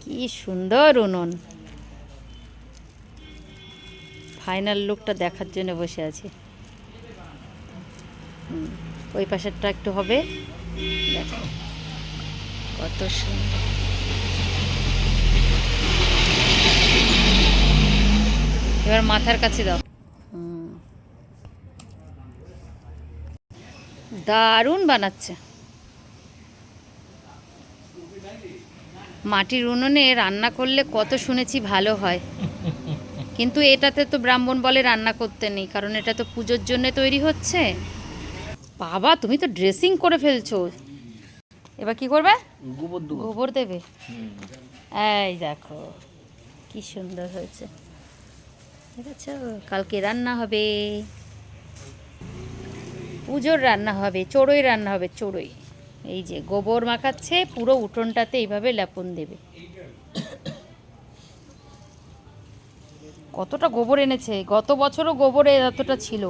কি সুন্দর উনুন। ফাইনাল লুকটা দেখার জন্য বসে আছি। ওই পাশেরটা একটু হবে। দেখো, কত সুন্দর। এবার মাথার কাছে দাও। দারুণ বানাচ্ছে। মাটির উনুনে রান্না করলে কত শুনেছি ভালো হয়। কিন্তু এটাতে তো ব্রাহ্মণ বলে রান্না করতে নেই কারণ এটা তো পুজোর জন্য তৈরি হচ্ছে। বাবা তুমি তো ড্রেসিং করে ফেলছো। এবার কি করবে? গোবর দেবো। গোবর দেবে? এই দেখো কি সুন্দর হয়েছে। দেখেছ? কালকে রান্না হবে। পুজোর রান্না হবে চড়ই রান্না হবে চড়ই। এই যে গোবর মাখাচ্ছে, পুরো উঠোনটাতে এইভাবে লেপন দেবে। কতটা গোবর এনেছে? গত বছরও গোবরে এতটা ছিল।